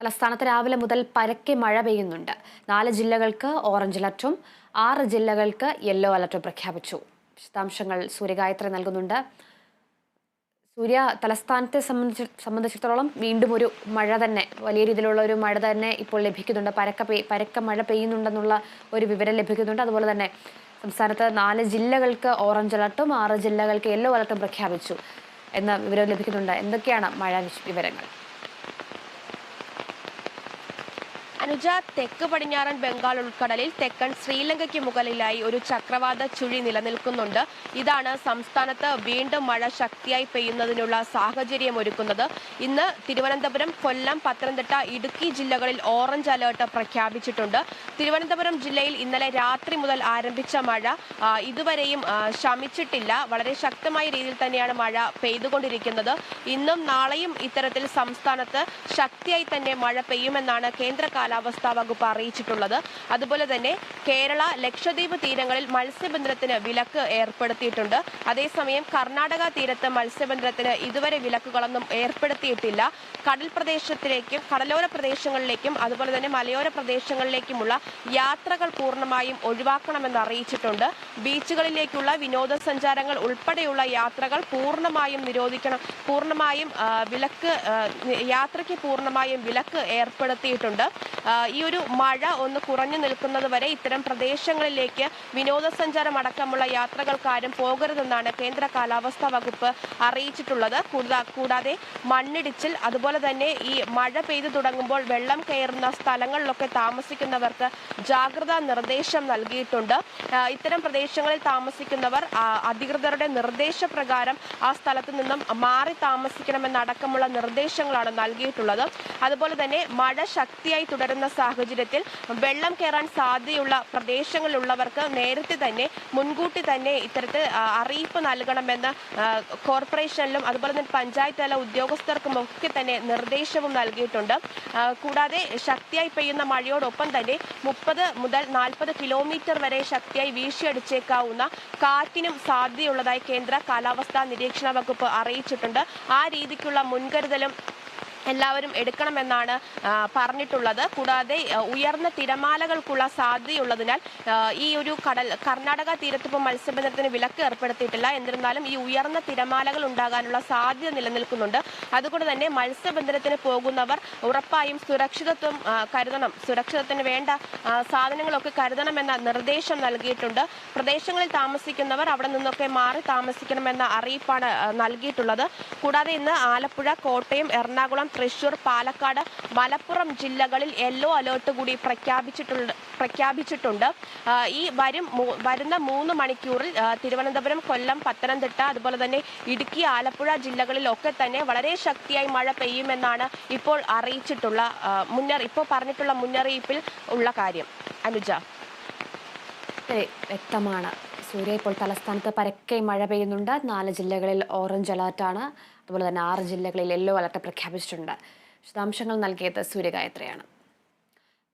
തലസ്ഥാനത്ത് രാവിലെ മുതൽ പരക്കെ മഴ പെയ്യുന്നുണ്ട്. നാല് ജില്ലകൾക്ക് ഓറഞ്ച് അലർട്ടും ആറ് ജില്ലകൾക്ക് യെല്ലോ അലർട്ടും പ്രഖ്യാപിച്ചു. വിശദാംശങ്ങൾ സൂര്യഗായത്രി നൽകുന്നുണ്ട്. സൂര്യ തലസ്ഥാനത്തെ സംബന്ധിച്ച് സംബന്ധിച്ചിടത്തോളം വീണ്ടും ഒരു മഴ തന്നെ വലിയ രീതിയിലുള്ള ഒരു മഴ തന്നെ ഇപ്പോൾ ലഭിക്കുന്നുണ്ട്. പരക്ക പെയ് പരക്ക മഴ പെയ്യുന്നുണ്ടെന്നുള്ള ഒരു വിവരം ലഭിക്കുന്നുണ്ട്. അതുപോലെ തന്നെ സംസ്ഥാനത്ത് നാല് ജില്ലകൾക്ക് ഓറഞ്ച് അലർട്ടും ആറ് ജില്ലകൾക്ക് യെല്ലോ അലർട്ടും പ്രഖ്യാപിച്ചു എന്ന വിവരം ലഭിക്കുന്നുണ്ട്. എന്തൊക്കെയാണ് മഴ വിവരങ്ങൾ? അനുജ തെക്ക് പടിഞ്ഞാറൻ ബംഗാൾ ഉൾക്കടലിൽ തെക്കൻ ശ്രീലങ്കയ്ക്ക് മുകളിലായി ഒരു ചക്രവാത ചുഴി നിലനിൽക്കുന്നുണ്ട്. ഇതാണ് സംസ്ഥാനത്ത് വീണ്ടും മഴ ശക്തിയായി പെയ്യുന്നതിനുള്ള സാഹചര്യം ഒരുക്കുന്നത്. ഇന്ന് തിരുവനന്തപുരം കൊല്ലം പത്തനംതിട്ട ഇടുക്കി ജില്ലകളിൽ ഓറഞ്ച് അലേർട്ട് പ്രഖ്യാപിച്ചിട്ടുണ്ട്. തിരുവനന്തപുരം ജില്ലയിൽ ഇന്നലെ രാത്രി മുതൽ ആരംഭിച്ച മഴ ഇതുവരെയും ശമിച്ചിട്ടില്ല. വളരെ ശക്തമായ രീതിയിൽ തന്നെയാണ് മഴ പെയ്തുകൊണ്ടിരിക്കുന്നത്. ഇന്നും നാളെയും ഇത്തരത്തിൽ സംസ്ഥാനത്ത് ശക്തിയായി തന്നെ മഴ പെയ്യുമെന്നാണ് കേന്ദ്ര കാലാവസ്ഥാ വകുപ്പ് അറിയിച്ചിട്ടുള്ളത്. അതുപോലെ തന്നെ കേരള ലക്ഷദ്വീപ് തീരങ്ങളിൽ മത്സ്യബന്ധനത്തിന് വിലക്ക് ഏർപ്പെടുത്തിയിട്ടുണ്ട്. അതേസമയം കർണാടക തീരത്ത് മത്സ്യബന്ധനത്തിന് ഇതുവരെ വിലക്കുകളൊന്നും ഏർപ്പെടുത്തിയിട്ടില്ല. കടൽ പ്രദേശത്തിലേക്കും കടലോര പ്രദേശങ്ങളിലേക്കും അതുപോലെ തന്നെ മലയോര പ്രദേശങ്ങളിലേക്കുമുള്ള യാത്രകൾ പൂർണമായും ഒഴിവാക്കണമെന്ന് അറിയിച്ചിട്ടുണ്ട്. ബീച്ചുകളിലേക്കുള്ള വിനോദസഞ്ചാരങ്ങൾ ഉൾപ്പെടെയുള്ള യാത്രകൾ പൂർണമായും നിരോധിക്കണം പൂർണമായും വിലക്ക് യാത്രയ്ക്ക് പൂർണമായും വിലക്ക് ഏർപ്പെടുത്തിയിട്ടുണ്ട്. ഈ ഒരു മഴ ഒന്ന് കുറഞ്ഞു നിൽക്കുന്നത് വരെ ഇത്തരം പ്രദേശങ്ങളിലേക്ക് വിനോദസഞ്ചാരം അടക്കമുള്ള യാത്രകൾക്കാരും പോകരുതെന്നാണ് കേന്ദ്ര കാലാവസ്ഥാ വകുപ്പ് അറിയിച്ചിട്ടുള്ളത്. കൂടാതെ മണ്ണിടിച്ചിൽ അതുപോലെ തന്നെ ഈ മഴ പെയ്തു തുടങ്ങുമ്പോൾ വെള്ളം കയറുന്ന സ്ഥലങ്ങളിലൊക്കെ താമസിക്കുന്നവർക്ക് ജാഗ്രതാ നിർദ്ദേശം നൽകിയിട്ടുണ്ട്. ഇത്തരം പ്രദേശങ്ങളിൽ താമസിക്കുന്നവർ അധികൃതരുടെ നിർദ്ദേശപ്രകാരം ആ സ്ഥലത്ത് നിന്നും മാറി താമസിക്കണമെന്നടക്കമുള്ള നിർദ്ദേശങ്ങളാണ് നൽകിയിട്ടുള്ളത്. അതുപോലെ തന്നെ മഴ ശക്തിയായി തുടരുന്ന സാഹചര്യത്തിൽ വെള്ളം കയറാൻ സാധ്യതയുള്ള പ്രദേശങ്ങളിലുള്ളവർക്ക് നേരത്തെ തന്നെ മുൻകൂട്ടി തന്നെ ഇത്തരത്തിൽ അറിയിപ്പ് നൽകണമെന്ന് കോർപ്പറേഷനിലും അതുപോലെ തന്നെ പഞ്ചായത്ത് തല ഉദ്യോഗസ്ഥർക്കും ഒക്കെ തന്നെ നിർദ്ദേശവും നൽകിയിട്ടുണ്ട്. കൂടാതെ ശക്തിയായി പെയ്യുന്ന മഴയോടൊപ്പം തന്നെ മുപ്പത് മുതൽ നാൽപ്പത് കിലോമീറ്റർ വരെ ശക്തിയായി വീശിയടിച്ചേക്കാവുന്ന കാറ്റിനും സാധ്യതയുള്ളതായി കേന്ദ്ര കാലാവസ്ഥാ നിരീക്ഷണ വകുപ്പ് അറിയിച്ചിട്ടുണ്ട്. ആ രീതിക്കുള്ള മുൻകരുതലും എല്ലാവരും എടുക്കണമെന്നാണ് പറഞ്ഞിട്ടുള്ളത്. കൂടാതെ ഉയർന്ന തിരമാലകൾക്കുള്ള സാധ്യതയുള്ളതിനാൽ ഈ ഒരു കടൽ കർണാടക തീരത്ത് ഇപ്പോൾ മത്സ്യബന്ധനത്തിന് വിലക്ക് ഏർപ്പെടുത്തിയിട്ടില്ല. എന്നിരുന്നാലും ഈ ഉയർന്ന തിരമാലകൾ ഉണ്ടാകാനുള്ള സാധ്യത നിലനിൽക്കുന്നുണ്ട്. അതുകൊണ്ട് തന്നെ മത്സ്യബന്ധനത്തിന് പോകുന്നവർ ഉറപ്പായും സുരക്ഷിതത്വം കരുതണം. സുരക്ഷിതത്തിന് വേണ്ട സാധനങ്ങളൊക്കെ കരുതണമെന്ന നിർദ്ദേശം നൽകിയിട്ടുണ്ട്. പ്രദേശങ്ങളിൽ താമസിക്കുന്നവർ അവിടെ നിന്നൊക്കെ മാറി താമസിക്കണമെന്ന അറിയിപ്പാണ് നൽകിയിട്ടുള്ളത്. കൂടാതെ ഇന്ന് ആലപ്പുഴ കോട്ടയം എറണാകുളം തൃശൂർ പാലക്കാട് മലപ്പുറം ജില്ലകളിൽ യെല്ലോ അലേർട്ട് കൂടി പ്രഖ്യാപിച്ചിട്ടുണ്ട് പ്രഖ്യാപിച്ചിട്ടുണ്ട്. ഈ വരും വരുന്ന മൂന്ന് മണിക്കൂറിൽ തിരുവനന്തപുരം കൊല്ലം പത്തനംതിട്ട അതുപോലെ തന്നെ ഇടുക്കി ആലപ്പുഴ ജില്ലകളിലൊക്കെ തന്നെ വളരെ ശക്തിയായി മഴ പെയ്യുമെന്നാണ് ഇപ്പോൾ അറിയിച്ചിട്ടുള്ള മുന്നറി ഇപ്പോൾ പറഞ്ഞിട്ടുള്ള മുന്നറിയിപ്പിൽ ഉള്ള കാര്യം. അനുജ. വ്യക്തമാണ്. സൂര്യ ഇപ്പോൾ തലസ്ഥാനത്ത് പരക്കെ മഴ പെയ്യുന്നുണ്ട്. നാല് ജില്ലകളിൽ ഓറഞ്ച് അലർട്ടാണ് അതുപോലെ തന്നെ ആറ് ജില്ലകളിൽ യെല്ലോ അലർട്ട് പ്രഖ്യാപിച്ചിട്ടുണ്ട്. വിശദാംശങ്ങൾ നൽകിയത് സൂര്യഗായത്രിയാണ്.